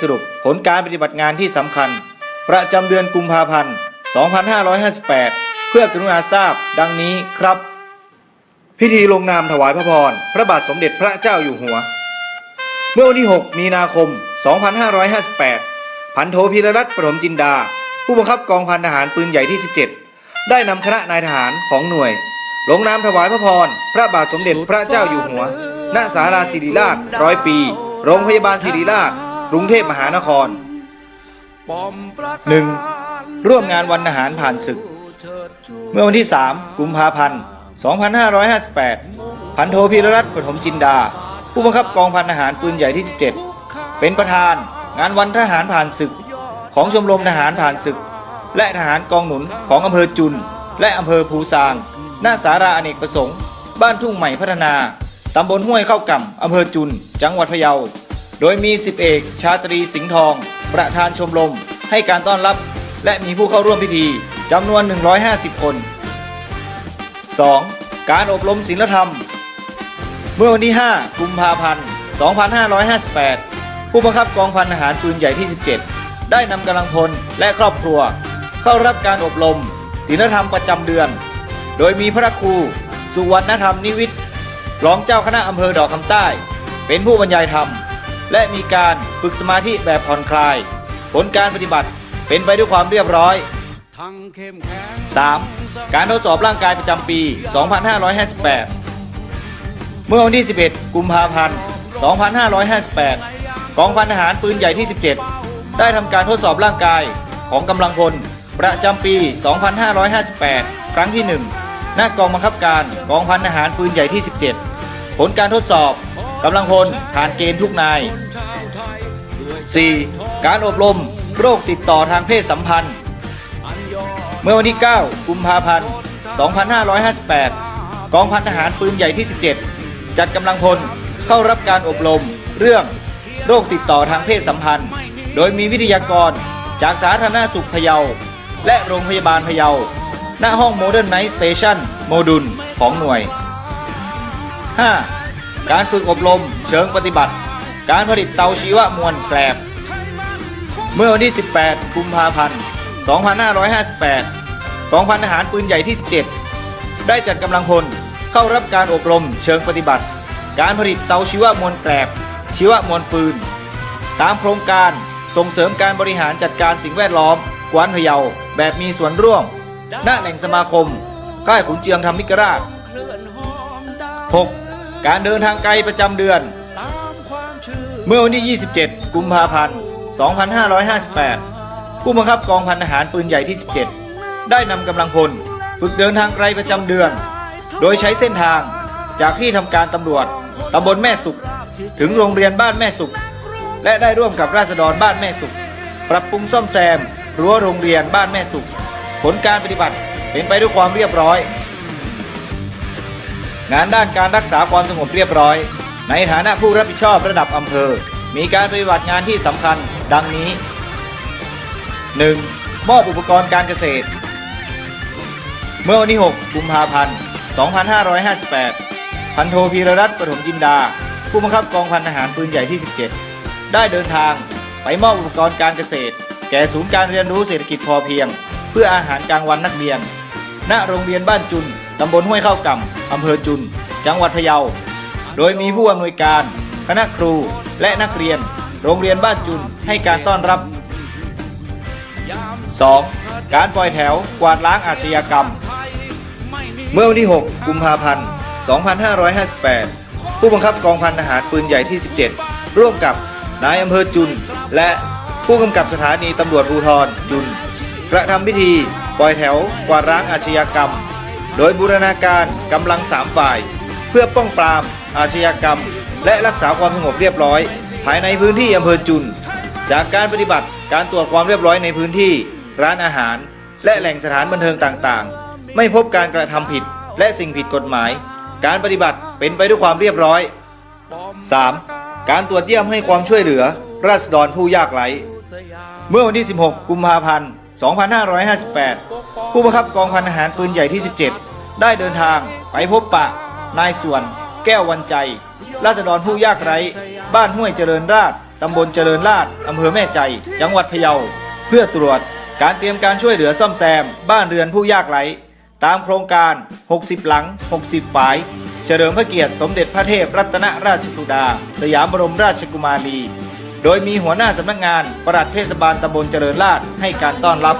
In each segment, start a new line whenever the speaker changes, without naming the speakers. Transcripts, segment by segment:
สรุปผลการปฏิบัติงานที่สำคัญ ประจำเดือนกุมภาพันธ์ 2558 เพื่อกรุณาทราบดังนี้ครับ พิธีลงนามถวายพระพร พระบาทสมเด็จพระเจ้าอยู่หัว เมื่อวันที่ 6 มีนาคม 2558 พันโทพีรรัตน์ประถมจินดา ผู้บังคับกองพันทหารปืนใหญ่ที่ 17 ได้นำคณะนายทหารของหน่วย ลงนามถวายพระพร พระบาทสมเด็จพระเจ้าอยู่หัว ณ ศาลาศิริราชร้อยปี โรงพยาบาลศิริราช กรุงเทพมหานคร
หนึ่ง
ร่วมงานวันทหารผ่านศึก เมื่อวันที่ 3 กุมภาพันธ์ 2558 พันโทพีรรัตน์ปฐมจินดา ผู้บังคับกองพันทหารปืนใหญ่ที่ 17 เป็นประธานงานวันทหารผ่านศึก ของชมรมทหารผ่านศึก และทหารกองหนุนของอำเภอจุน และอำเภอภูซาง หน้าสาราอเนกประสงค์ บ้านทุ่งใหม่พัฒนา ตำบลห้วยเข้าก่ำอำเภอจุน จังหวัดพะเยา โดยมีสิบเอกชาตรีสิงห์ทอง ประธานชมรมให้การต้อนรับ และมีผู้เข้าร่วมพิธีจำนวน 150 คน 2. การอบรมศีลธรรม เมื่อวันที่ 5 กุมภาพันธ์ 2558 ผู้บังคับกองพันทหารปืนใหญ่ที่ 17 ได้นำกำลังพลและครอบครัว เข้ารับการอบรมศีลธรรมประจำเดือน โดยมีพระครู สุวรรณธรรมนิวิทย์รองเจ้าคณะอำเภอดอกคำใต้ เป็นผู้บรรยายธรรม และมีการฝึกสมาธิแบบผ่อนคลาย ผลการปฏิบัติเป็นไปด้วยความเรียบร้อย
ทั้งเข้มแข็ง
3. การทดสอบร่างกายประจำปี 2558 เมื่อวันที่ 11 กุมภาพันธ์ 2558 กองพันทหารปืนใหญ่ที่ 17 ได้ทำการทดสอบร่างกายของกำลังพล ประจำปี 2558 ครั้งที่1ณกองบังคับการกองพันทหารปืนใหญ่ที่ 17 ผลการทดสอบ กำลังพลผ่านเกณฑ์ทุกนาย 4. การอบรมโรคติดต่อทางเพศสัมพันธ์ เมื่อวันที่ 9 กุมภาพันธ์ 2558 กองพันทหารปืนใหญ่ที่ 17 จัดกำลังพลเข้ารับการอบรมเรื่องโรคติดต่อทางเพศสัมพันธ์ โดยมีวิทยากรจากสาธารณสุขพะเยา และโรงพยาบาลพะเยา ณห้องโมเดิร์นไนท์สเตชันโมดูลของหน่วย 5. การฝึกอบรม เชิงปฏิบัติ การผลิตเตาชีวมวลแกลบ เมื่อวันที่ 18 กุมภาพันธ์ 2558กองพันทหารปืนใหญ่ที่ 17 ได้จัดกำลังพลเข้ารับการอบรม เชิงปฏิบัติ การผลิตเตาชีวมวลแกลบ ชีวมวลฟืน ตามโครงการส่งเสริมการบริหารจัดการสิ่งแวดล้อม กวนพะเยา แบบมีส่วนร่วม ณ แหล่งสมาคม ค่ายขุนเจืองธรรมิกราช 6. การเดินทางไกลประจำเดือน เมื่อวันที่ 27 กุมภาพันธ์ 2558 ผู้บังคับกองพันทหารปืนใหญ่ที่ 17 ได้นำกำลังพล ฝึกเดินทางไกลประจำเดือน โดยใช้เส้นทางจากที่ทำการตำรวจตำบลแม่สุข ถึงโรงเรียนบ้านแม่สุข และได้ร่วมกับราษฎรบ้านแม่สุข ปรับปรุงซ่อมแซมรั้วโรงเรียนบ้านแม่สุข ผลการปฏิบัติเป็นไปด้วยความเรียบร้อย งานด้านการรักษาความสงบเรียบร้อย ในฐานะผู้รับผิดชอบระดับอำเภอ มีการปฏิบัติงานที่สำคัญดังนี้ 1. มอบอุปกรณ์การเกษตร เมื่อวันที่ 6 กุมภาพันธ์ 2558 พันโทพีรรัตน์ปฐมจินดา ผู้บังคับกองพันทหารปืนใหญ่ที่ 17 ได้เดินทางไปมอบอุปกรณ์การเกษตร แก่ศูนย์การเรียนรู้เศรษฐกิจพอเพียง เพื่ออาหารกลางวันนักเรียน ณ โรงเรียนบ้านจุน ตำบลห้วยเข้ากำ อำเภอจุน จังหวัดพะเยา โดยมีผู้อำนวยการคณะครูและนักเรียน โรงเรียนบ้านจุนให้การต้อนรับ 2. การปล่อยแถวกวาดล้างอาชญากรรม เมื่อวันที่ 6 กุมภาพันธ์ 2558 ผู้บังคับกองพันทหารปืนใหญ่ที่ 17 ร่วมกับนายอำเภอจุน และผู้กำกับสถานีตำรวจภูธรจุน กระทำพิธี ปล่อยแถวกวาดล้างอาชญากรรม โดยบูรณาการกำลังสามฝ่าย เพื่อป้องปราม อาชญากรรม และรักษาความสงบเรียบร้อย ภายในพื้นที่อำเภอจุน จากการปฏิบัติการตรวจความเรียบร้อยในพื้นที่ ร้านอาหาร และแหล่งสถานบันเทิงต่างๆ ไม่พบการกระทำผิดและสิ่งผิดกฎหมาย การปฏิบัติเป็นไปด้วยความเรียบร้อย 3. การตรวจเยี่ยมให้ความช่วยเหลือราษฎรผู้ยากไร้ เมื่อวันที่ 16 กุมภาพันธ์ 2558 ผู้บังคับกองพันทหารปืนใหญ่ที่ 17 ได้เดินทางไปพบปะ นายส่วน แก้ววันใจ ราษฎรผู้ยากไร้ บ้านห้วยเจริญราษฎร์ตำบลเจริญราษฎรอำเภอแม่ใจ จังหวัดพะเยา เพื่อตรวจการเตรียมการช่วยเหลือซ่อมแซม บ้านเรือนผู้ยากไร้ตามโครงการ 60 หลัง 60 ฝาย เฉลิมพระเกียรติสมเด็จพระเทพรัตนราชสุดา สยามบรมราชกุมารี โดยมีหัวหน้าสำนักงานปลัดเทศบาลตำบลเจริญราษฎร์ให้การต้อนรับ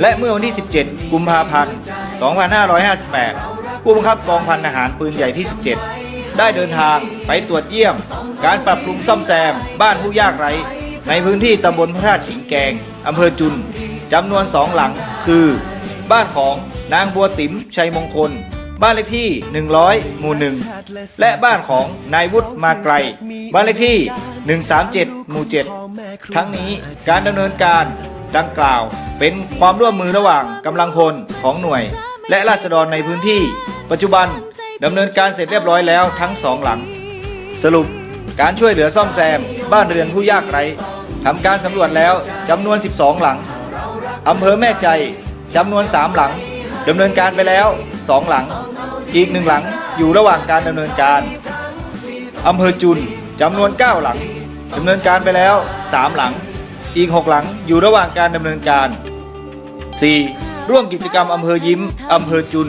และเมื่อวันที่ 17 กุมภาพันธ์ 2558 ผู้บังคับกองพันทหารปืนใหญ่ที่ 17 ได้เดินทางไปตรวจเยี่ยม การปรับปรุงซ่อมแซม บ้านผู้ยากไร้ ในพื้นที่ตำบลพระธาตุขิงแกงอำเภอจุนจำนวนสองหลังคือ บ้านของนางบัวติ๋มชัยมงคล บ้านเลขที่ 100 หมู่หนึ่งและบ้านของนายวุฒิมาไกล บ้านเลขที่ 137 หมู่ 7 ทั้งนี้การดำเนินการดังกล่าวเป็นความร่วมมือระหว่างกำลังพลของหน่วย และราษฎรในพื้นที่ ปัจจุบันดำเนินการเสร็จเรียบร้อยแล้วทั้งสองหลัง สรุปการช่วยเหลือซ่อมแซม บ้านเรือนผู้ยากไร้ทำการสำรวจแล้วจำนวน 12 หลังอำเภอแม่ใจจำนวน 3 หลัง ดำเนินการไปแล้ว 2 หลัง อีกหนึ่งหลังอยู่ระหว่างการดำเนินการอำเภอจุนจำนวน 9 หลังดำเนินการไปแล้ว 3 หลัง อีก 6 หลังอยู่ระหว่างการดำเนินการ 4. ร่วมกิจกรรมอำเภอยิ้มอำเภอจุน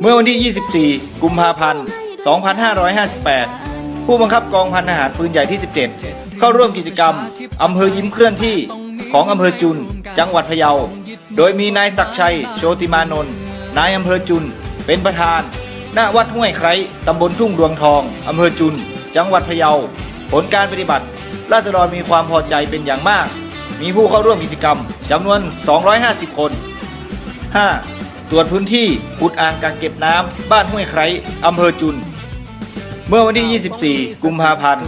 เมื่อวันที่ 24 กุมภาพันธ์ 2558 ผู้บังคับกองพันทหารปืนใหญ่ที่ 17 เข้าร่วมกิจกรรมอำเภอยิ้มเคลื่อนที่ของอำเภอจุน จังหวัดพะเยา โดยมีนายศักชัย โชติมานนท์นายอำเภอจุน เป็นประธาน ณ วัดห้วยไคร้ตำบลทุ่งดวงทอง อำเภอจุน จังหวัดพะเยา ผลการปฏิบัติ ราษฎรมีความพอใจเป็นอย่างมาก มีผู้เข้าร่วมกิจกรรมจำนวน 250 คน 5. ตรวจพื้นที่ขุดอ่างกักเก็บน้ำบ้านห้วยไคร้อำเภอจุน เมื่อวันที่ 24 กุมภาพันธ์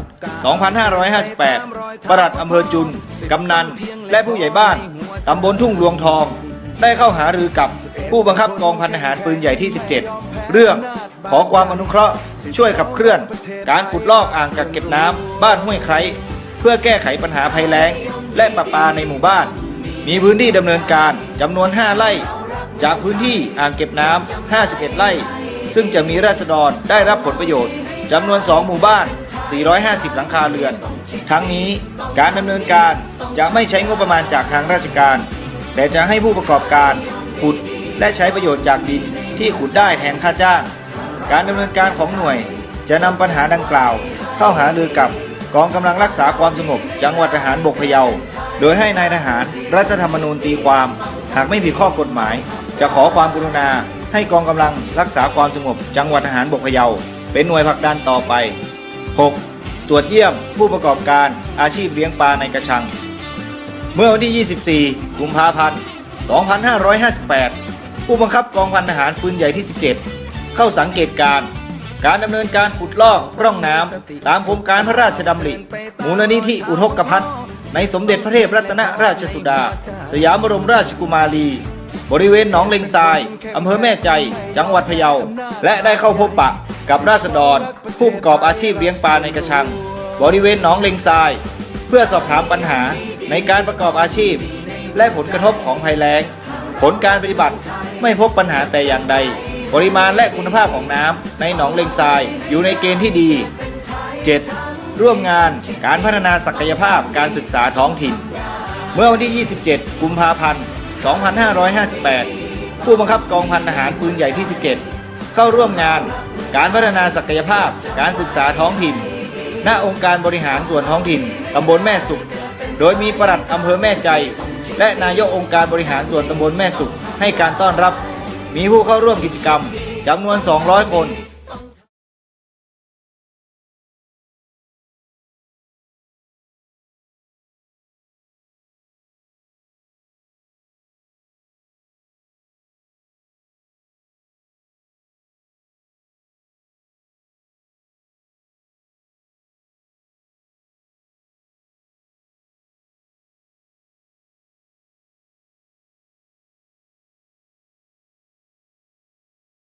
2558 ประหลัดอำเภอจุน กำนัน และผู้ใหญ่บ้าน ตำบลทุ่งหลวงทอง ได้เข้าหารือกับผู้บังคับกองพันทหารปืนใหญ่ที่ 17 เรื่องขอความอนุเคราะห์ช่วยขับเคลื่อน การขุดลอกอ่างกักเก็บน้ำบ้านห้วยไคร้เพื่อแก้ไขปัญหาภัยแล้ง และประปาในหมู่บ้าน มีพื้นที่ดำเนินการจำนวน 5 ไร่ จากพื้นที่อ่างเก็บน้ำ51 ไร่ ซึ่งจะมีราษฎรได้รับผลประโยชน์จำนวน 2 หมู่บ้าน 450 หลังคาเรือน ทั้งนี้การดำเนินการจะไม่ใช้งบประมาณจากทางราชการ แต่จะให้ผู้ประกอบการขุดและใช้ประโยชน์จากดินที่ขุดได้แทนค่าจ้าง การดำเนินการของหน่วยจะนำปัญหาดังกล่าว เข้าหารือกับกองกำลังรักษาความสงบจังหวัดทหารบกพะเยา โดยให้นายทหารรัฐธรรมนูญตีความ หากไม่ผิดข้อกฎหมาย จะขอความกรุณาให้กองกำลังรักษาความสงบจังหวัดทหารบกพะเยา เป็นหน่วยผลักดันต่อไป 6. ตรวจเยี่ยมผู้ประกอบการอาชีพเลี้ยงปลาในกระชัง เมื่อวันที่ 24 กุมภาพันธ์ 2558 ผู้บังคับกองพันทหารปืนใหญ่ที่ 17 เข้าสังเกตการณ์การดำเนินการขุดลอกร่องน้ำตามโครงการพระราชดำริมูลนิธิอุทกภัทในสมเด็จพระเทพรัตนราชสุดา สยามบรมราชกุมารี บริเวณหนองเลงทรายอำเภอแม่ใจ จังหวัดพะเยา และได้เข้าพบปะ กับราษฎรผู้ประกอบอาชีพเลี้ยงปลาในกระชัง บริเวณหนองเลงทราย เพื่อสอบถามปัญหาในการประกอบอาชีพ และผลกระทบของภัยแล้ง ผลการปฏิบัติไม่พบปัญหาแต่อย่างใด ปริมาณและคุณภาพของน้ำในหนองเลงทรายอยู่ในเกณฑ์ที่ดี 7. ร่วมงานการพัฒนาศักยภาพการศึกษาท้องถิ่น เมื่อวันที่ 27 กุมภาพันธ์ 2558 ผู้บังคับกองพันทหารปืนใหญ่ที่ 17 เข้าร่วมงาน การพัฒนาศักยภาพ การศึกษาท้องถิ่น ณ องค์การบริหารส่วนท้องถิ่น ตำบลแม่สุข โดยมีปลัดอำเภอแม่ใจ และนายกองค์การบริหารส่วนตำบลแม่สุข ให้การต้อนรับ มีผู้เข้าร่วมกิจกรรมจำนวน 200 คน